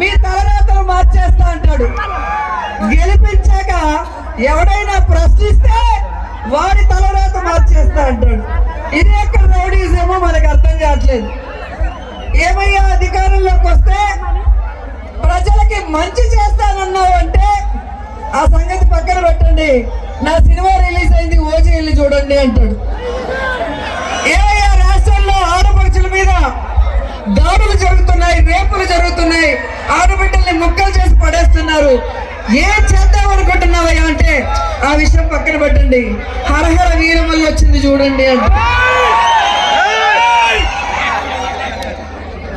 మీ తలరాతలు మార్చేస్తా అంటాడు. గెలిపించాక ఎవడైనా ప్రశ్నిస్తే వాడి తలరాత మార్చేస్తా అంటాడు. ఇది ఎక్కడ రౌడీజేమో మనకు అర్థం కావట్లేదు. ఏమయ్యా అధికారంలోకి వస్తే ప్రజలకి మంచి చేస్తానన్నావు అంటే ఆ సంగతి పక్కన పెట్టండి. నా సినిమా రిలీజ్ అయింది ఓజీ వెళ్ళి చూడండి అంటాడు. ఏమయ్యా దాడులు జరుగుతున్నాయి రేపులు జరుగుతున్నాయి. ఆడబిడ్డల్ని ముక్కలు చేసి పడేస్తున్నారు. ఏం చేద్దాం అనుకుంటున్నావయ్యా అంటే ఆ విషయం పక్కన పెట్టండి. హరహర వీరమల్లి వచ్చింది చూడండి అంటే.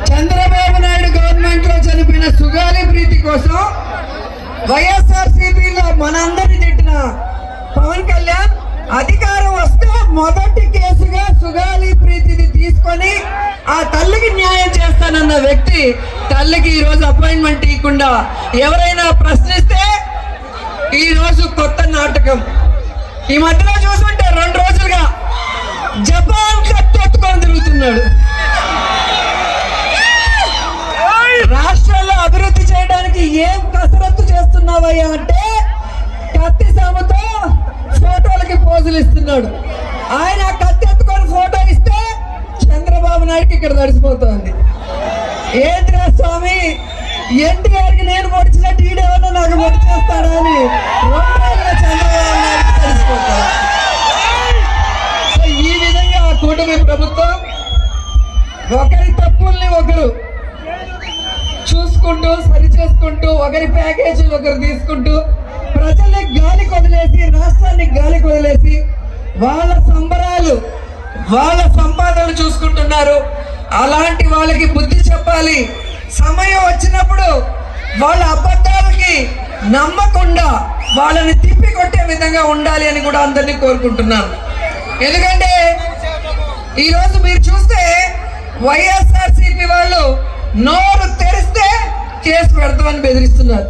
చంద్రబాబు నాయుడు గవర్నమెంట్లో చనిపోయిన సుగాలి ప్రీతి కోసం వైఎస్ఆర్ సిపిలో మనందరిని తిట్టిన పవన్ కళ్యాణ్ అధికారం వస్తే మొదటి కేసుగా సుగాలి ప్రీతిని తీసుకొని ఆ తల్లికి న్యాయం చేస్తానన్న వ్యక్తి తల్లికి ఈ రోజు అపాయింట్మెంట్ ఇవ్వకుండా ఎవరైనా ప్రశ్నిస్తే ఈ రోజు కొత్త నాటకం. ఈ మధ్యలో చూసుకుంటే రెండు రోజులుగా జపాన్ కట్టెత్తుకొని తిరుగుతున్నాడు. రాష్ట్రాల్లో అభివృద్ధి చేయడానికి ఏం కసరత్తు చేస్తున్నావయ్యా అంటే కత్తి సాముతో ఫోటోలకి పోజులు ఇస్తున్నాడు. ఆయన చంద్రబాబు నాయుడు ఇక్కడ తడిసిపోతుంది. ఏంటిరా స్వామి? ఎన్టీఆర్కి నేను పొడిచినట్టు ఈడేమన్నా నాకు పొడిచేస్తాడా అని రెండేళ్ళ చంద్రబాబు నాయుడు తడిసిపోతాడు. సో ఈ విధంగా ఆ కూటమి ప్రభుత్వం ఒకరి తప్పుల్ని ఒకరు చూసుకుంటూ సరి చేసుకుంటూ ఒకరి ప్యాకేజీలు ఒకరు తీసుకుంటూ ప్రజల్ని గాలి కొదిలేసి రాష్ట్రాన్ని గాలి కొదిలేసి వాళ్ళ సంబరాలు వాళ్ళ సంపాదనలు చూసుకుంటున్నారు? అలాంటి వాళ్ళకి బుద్ధి చెప్పాలి. సమయం వచ్చినప్పుడు వాళ్ళ అబద్ధాలకి నమ్మకుండా వాళ్ళని తిప్పి కొట్టే విధంగా ఉండాలి అని కూడా అందరినీ కోరుకుంటున్నాను. ఎందుకంటే ఈరోజు మీరు చూస్తే వైఎస్ఆర్ సిపి వాళ్ళు నోరు తెరిస్తే కేసు పెడతామని బెదిరిస్తున్నారు.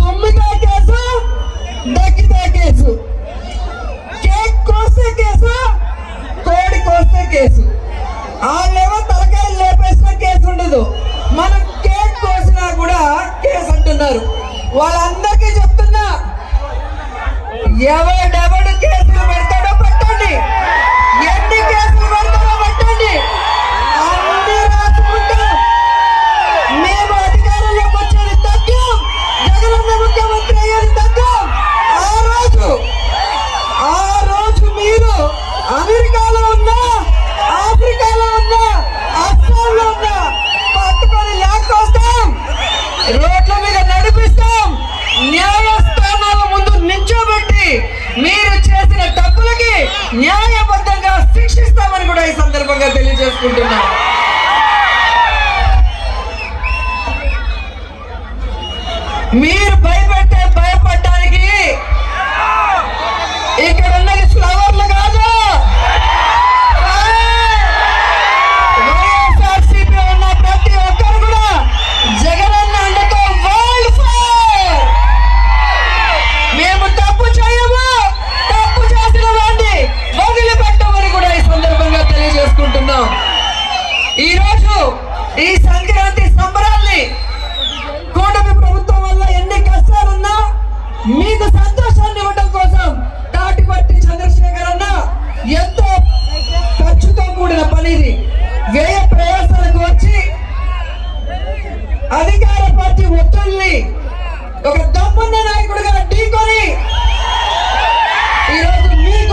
తొమ్మిదో కేసు దగ్గితే కేసు. కేసు. వాళ్ళేమో తలకాయలు లేపేసిన కేసు ఉండదు. మనం కేక్ కోసినా కూడా కేసు అంటున్నారు. వాళ్ళందరికీ చెప్తున్నా. ఎవడ తెలియజేసుకుంటున్నాం మీరు అధికార పార్టీ ఒత్తిడిని ఒక దమ్మున్న నాయకుడిగా ఢీకొని ఈరోజు మీకు